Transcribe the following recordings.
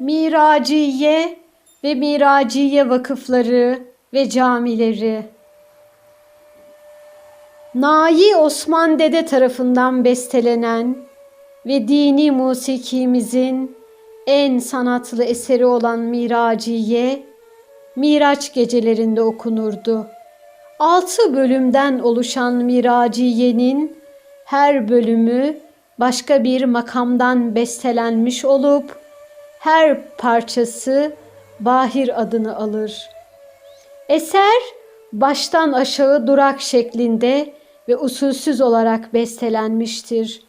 Miraciye ve Miraciye vakıfları ve camileri. Nayi Osman Dede tarafından bestelenen ve dini musikimizin en sanatlı eseri olan Miraciye, Miraç gecelerinde okunurdu. Altı bölümden oluşan Miraciye'nin her bölümü başka bir makamdan bestelenmiş olup her parçası Bahir adını alır. Eser baştan aşağı durak şeklinde ve usulsüz olarak bestelenmiştir.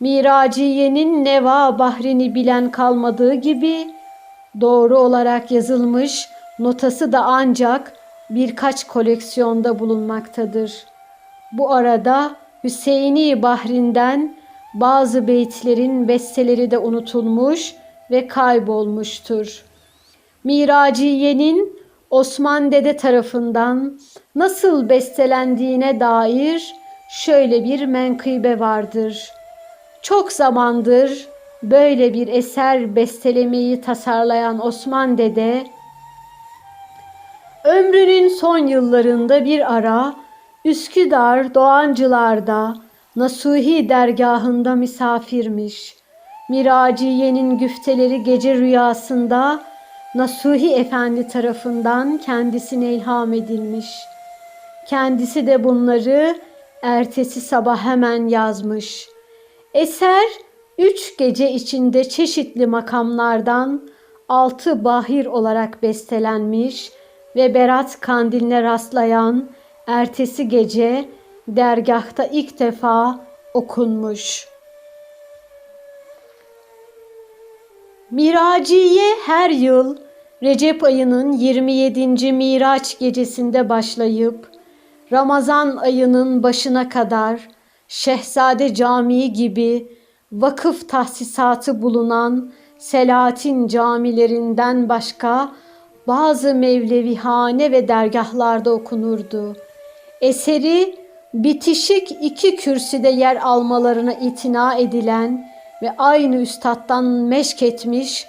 Miraciye'nin neva bahrini bilen kalmadığı gibi doğru olarak yazılmış notası da ancak birkaç koleksiyonda bulunmaktadır. Bu arada Hüseyini Bahri'nden bazı beyitlerin besteleri de unutulmuş ve kaybolmuştur. Miraciye'nin Osman Dede tarafından nasıl bestelendiğine dair şöyle bir menkıbe vardır. Çok zamandır böyle bir eser bestelemeyi tasarlayan Osman Dede, ömrünün son yıllarında bir ara Üsküdar Doğancılar'da Nasuhi dergahında misafirmiş. Miraciye'nin güfteleri gece rüyasında Nasuhi Efendi tarafından kendisine ilham edilmiş. Kendisi de bunları ertesi sabah hemen yazmış. Eser üç gece içinde çeşitli makamlardan altı bahir olarak bestelenmiş ve Berat kandiline rastlayan ertesi gece dergahta ilk defa okunmuş. Miraciye her yıl Recep ayının 27. Miraç gecesinde başlayıp Ramazan ayının başına kadar Şehzade Camii gibi vakıf tahsisatı bulunan Selahattin camilerinden başka bazı mevlevihane ve dergahlarda okunurdu. Eseri bitişik iki kürsüde yer almalarına itina edilen ve aynı üstattan meşk etmiş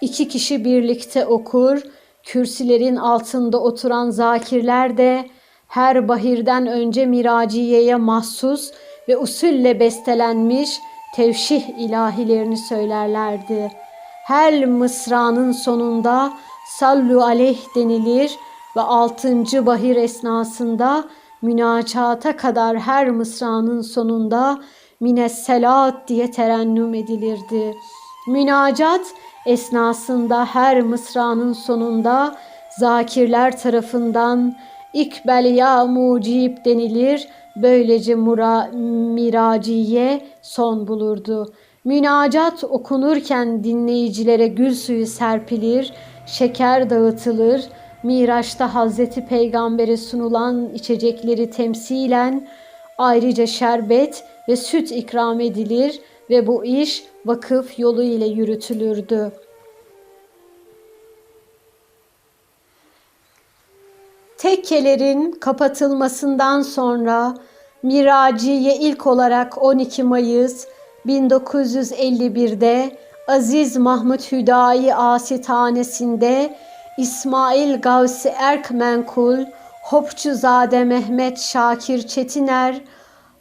iki kişi birlikte okur, kürsülerin altında oturan zakirler de her bahirden önce miraciyeye mahsus ve usulle bestelenmiş tevşih ilahilerini söylerlerdi. Her mısranın sonunda sallu aleyh denilir ve altıncı bahir esnasında münacata kadar her mısranın sonunda minesselat diye terennüm edilirdi. Münacat esnasında her mısranın sonunda zakirler tarafından ikbel ya mucib denilir. Böylece mura, miraciye son bulurdu. Münacat okunurken dinleyicilere gül suyu serpilir, şeker dağıtılır. Miraç'ta Hazreti Peygamber'e sunulan içecekleri temsilen ayrıca şerbet ve süt ikram edilir ve bu iş vakıf yolu ile yürütülürdü. Tekkelerin kapatılmasından sonra Miraciye ilk olarak 12 Mayıs 1951'de Aziz Mahmut Hüdayi Asitanesinde İsmail Gavsi Erkmenkul, Hopçuzade Mehmet Şakir Çetiner,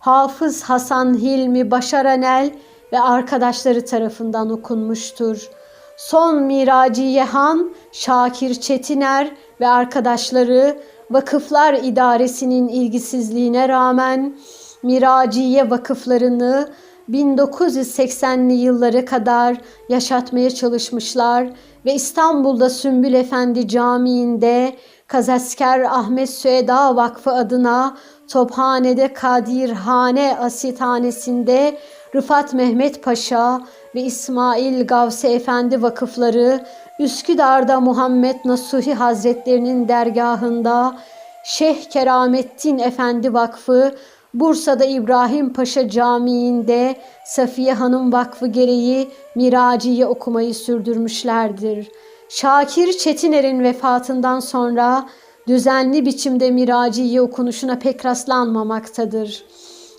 Hafız Hasan Hilmi Başaranel ve arkadaşları tarafından okunmuştur. Son Miraciye Han, Şakir Çetiner ve arkadaşları Vakıflar İdaresi'nin ilgisizliğine rağmen Miraciye vakıflarını 1980'li yıllara kadar yaşatmaya çalışmışlar ve İstanbul'da Sümbül Efendi Camii'nde Kazasker Ahmet Süeda Vakfı adına Tophane'de Kadirhane Asithanesi'nde Rıfat Mehmet Paşa ve İsmail Gavse Efendi vakıfları Üsküdar'da Muhammed Nasuhi Hazretlerinin dergahında Şeyh Keramettin Efendi Vakfı Bursa'da İbrahim Paşa Camii'nde Safiye Hanım Vakfı gereği Miraciye okumayı sürdürmüşlerdir. Şakir Çetiner'in vefatından sonra düzenli biçimde Miraciye okunuşuna pek rastlanmamaktadır.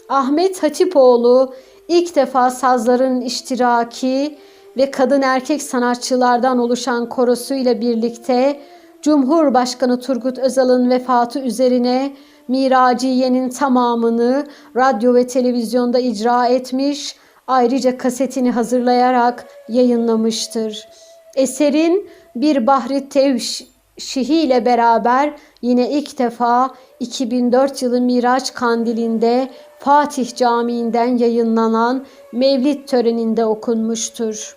Ahmet Hatipoğlu ilk defa sazların iştiraki ve kadın erkek sanatçılardan oluşan korosuyla birlikte Cumhurbaşkanı Turgut Özal'ın vefatı üzerine Miraciye'nin tamamını radyo ve televizyonda icra etmiş, ayrıca kasetini hazırlayarak yayınlamıştır. Eserin bir bahri tevşihi ile beraber yine ilk defa 2004 yılı Miraç Kandili'nde Fatih Camii'nden yayınlanan Mevlid töreninde okunmuştur.